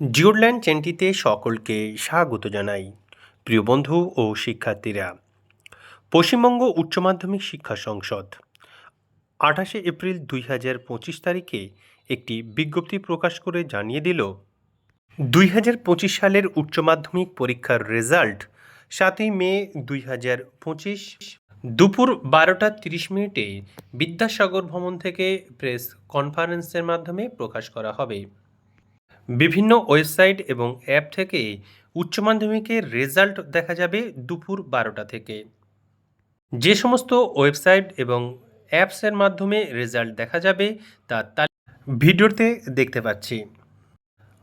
জিওরল্যান্ড চ্যানেলটিতে সকলকে স্বাগত জানাই, প্রিয় বন্ধু ও শিক্ষার্থীরা। পশ্চিমবঙ্গ উচ্চ মাধ্যমিক শিক্ষা সংসদ, আঠাশে এপ্রিল দুই হাজার পঁচিশ তারিখে একটি বিজ্ঞপ্তি প্রকাশ করে জানিয়ে দিল, দুই হাজার পঁচিশ সালের উচ্চ মাধ্যমিক পরীক্ষার রেজাল্ট, সাতই মে দুই হাজার পঁচিশ, দুপুর বারোটা তিরিশ মিনিটে বিদ্যাসাগর ভবন থেকে প্রেস কনফারেন্সের মাধ্যমে প্রকাশ করা হবে। বিভিন্ন ওয়েবসাইট এবং অ্যাপ থেকে উচ্চ মাধ্যমিকের রেজাল্ট দেখা যাবে দুপুর বারোটা থেকে। যে সমস্ত ওয়েবসাইট এবং অ্যাপসের মাধ্যমে রেজাল্ট দেখা যাবে তালি ভিডিওতে দেখতে পাচ্ছি।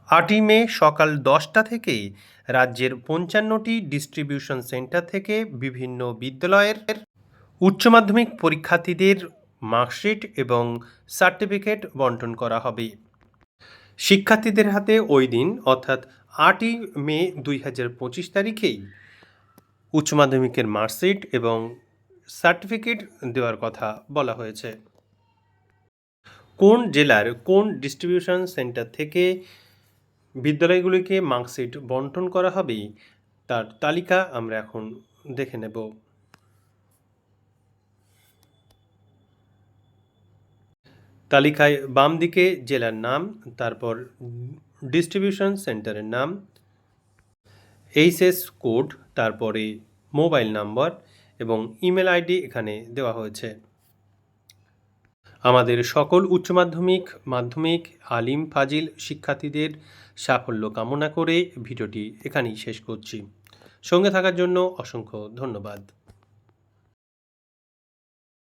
আটই মে সকাল দশটা থেকে রাজ্যের পঞ্চান্নটি ডিস্ট্রিবিউশন সেন্টার থেকে বিভিন্ন বিদ্যালয়ের উচ্চ মাধ্যমিক পরীক্ষার্থীদের মার্কশিট এবং সার্টিফিকেট বন্টন করা হবে। শিক্ষার্থীদের হাতে ওই দিন, অর্থাৎ আটই মে দুই হাজার পঁচিশ তারিখেই উচ্চ মাধ্যমিকের মার্কশিট এবং সার্টিফিকেট দেওয়ার কথা বলা হয়েছে। কোন জেলার কোন ডিস্ট্রিবিউশন সেন্টার থেকে বিদ্যালয়গুলিকে মার্কশিট বন্টন করা হবে, তার তালিকা আমরা এখন দেখে নেব। তালিকায় বাম দিকে জেলার নাম, তারপর ডিস্ট্রিবিউশন সেন্টারের নাম এইচএস কোড তারপরে মোবাইল নাম্বার এবং ইমেল আইডি এখানে দেওয়া হয়েছে। আমাদের সকল উচ্চ মাধ্যমিক মাধ্যমিক, আলিম, ফাজিল শিক্ষার্থীদের সাফল্য কামনা করে ভিডিওটি এখানেই শেষ করছি। সঙ্গে থাকার জন্য অসংখ্য ধন্যবাদ।